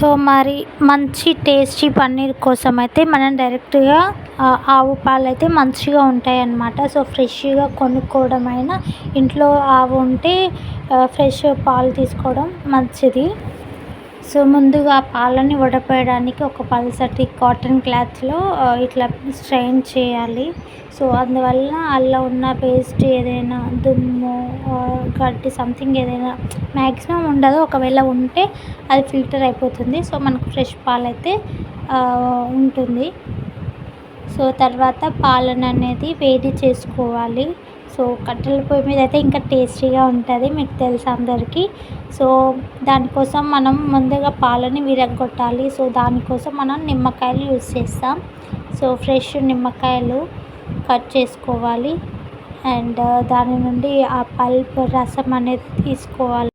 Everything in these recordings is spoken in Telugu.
సో మరి మంచి టేస్టీ పన్నీర్ కోసం అయితే మనం డైరెక్ట్గా ఆవు పాలు అయితే మంచిగా ఉంటాయి అన్నమాట సో ఫ్రెష్గా కొనుక్కోవడం అయినా ఇంట్లో ఆవు ఉంటే ఫ్రెష్ పాలు తీసుకోవడం మంచిది. సో ముందుగా పాలని వడపోయడానికి ఒక పల్సటి కాటన్ క్లాత్లో ఇట్లా స్ట్రెయిన్ చేయాలి. సో అందువల్ల అందులో ఉన్న పేస్ట్ ఏదైనా దుమ్ము గడ్డి సంథింగ్ ఏదైనా మ్యాక్సిమం ఉండదు. ఒకవేళ ఉంటే అది ఫిల్టర్ అయిపోతుంది. సో మనకు ఫ్రెష్ పాలైతే ఉంటుంది. సో తర్వాత పాలను అనేది వేడి చేసుకోవాలి. సో కట్టెల పొయ్యి మీద అయితే ఇంకా టేస్టీగా ఉంటుంది మీకు తెలుసు అందరికీ. సో దానికోసం మనం ముందుగా పాలని విరగొట్టాలి సో దానికోసం మనం నిమ్మకాయలు యూజ్ చేస్తాం. సో ఫ్రెష్ నిమ్మకాయలు కట్ చేసుకోవాలి. అండ్ దాని నుండి ఆ పల్ప్ రసం అనేది తీసుకోవాలి.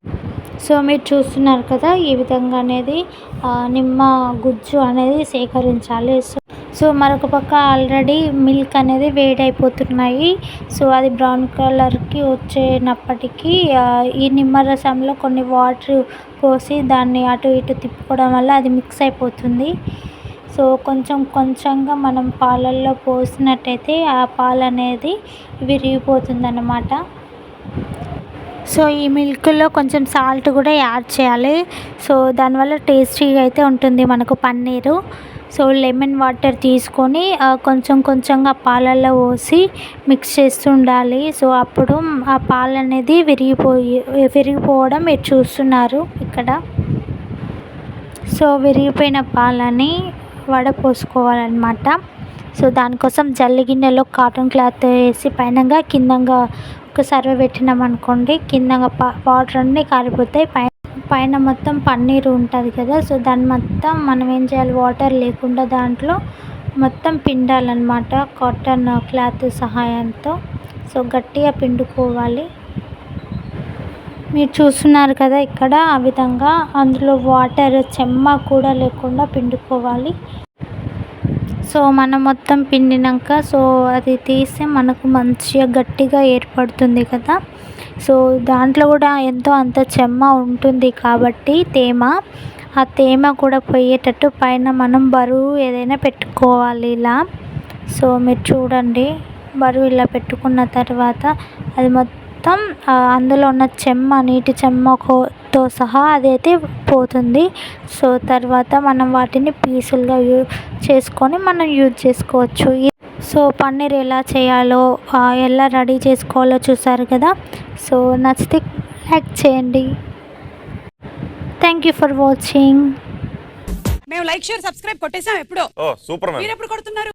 సో మీరు చూస్తున్నారు కదా ఈ విధంగా అనేది నిమ్మ గుజ్జు అనేది సేకరించాలి. సో సో మరొక పక్క ఆల్రెడీ మిల్క్ అనేది వేడైపోతున్నాయి. సో అది బ్రౌన్ కలర్కి వచ్చేనప్పటికీ ఈ నిమ్మరసంలో కొన్ని వాటర్ పోసి దాన్ని అటు ఇటు తిప్పుకోవడం వల్ల అది మిక్స్ అయిపోతుంది. సో కొంచెం కొంచెంగా మనం పాలల్లో పోసినట్టయితే ఆ పాలు అనేది విరిగిపోతుంది అన్నమాట సో ఈ మిల్క్లో కొంచెం సాల్ట్ కూడా యాడ్ చేయాలి. సో దానివల్ల టేస్టీగా అయితే ఉంటుంది మనకు పన్నీరు. సో లెమన్ వాటర్ తీసుకొని కొంచెం కొంచెంగా పాలల్లో పోసి మిక్స్ చేస్తుండాలి. సో అప్పుడు ఆ పాలు అనేది విరిగిపోయి విరిగిపోవడం మీరు చూస్తున్నారు ఇక్కడ. సో విరిగిపోయిన పాలని వడపోసుకోవాలన్నమాట సో దానికోసం జల్లి గిన్నెలో కాటన్ క్లాత్ వేసి పైనంగా కిందంగా ఒక సర్వ పెట్టినాం అనుకోండి కిందంగా పా వాటర్ అన్నీ కారిపోతాయి పై పైన మొత్తం పన్నీరు ఉంటుంది కదా సో దాన్ని మొత్తం మనం ఏం చేయాలి? వాటర్ లేకుండా దాంట్లో మొత్తం పిండాలన్నమాట కాటన్ క్లాత్ సహాయంతో. సో గట్టిగా పిండుకోవాలి. మీరు చూస్తున్నారు కదా ఇక్కడ ఆ విధంగా అందులో వాటర్ చెమ్మ కూడా లేకుండా పిండుకోవాలి. సో మనం మొత్తం పిండినాక సో అది తీస్తే మనకు మంచిగా గట్టిగా ఏర్పడుతుంది కదా. సో దాంట్లో కూడా ఎంతో అంత చెమ్మ ఉంటుంది కాబట్టి తేమ ఆ తేమ కూడా పోయేటట్టు పైన మనం బరువు ఏదైనా పెట్టుకోవాలి ఇలా. సో మీరు చూడండి బరువు ఇలా పెట్టుకున్న తర్వాత అది మొత్తం ఆ, అందులో ఉన్న చెమ్మ నీటి చెమ్మతో సహా అదైతే పోతుంది. సో తర్వాత మనం వాటిని పీసులుగా యూ చేసుకొని మనం యూజ్ చేసుకోవచ్చు. సో పన్నీర్ ఎలా చేయాలో ఎలా రెడీ చేసుకోవాలో చూసారు కదా? సో నచ్చితే లైక్ చేయండి. Thank you for watching. మేము లైక్ షేర్ సబ్స్క్రైబ్ కొట్టేసాం ఎప్పుడో. ఓ సూపర్ మీరు ఎప్పుడు కొడుతున్నారు?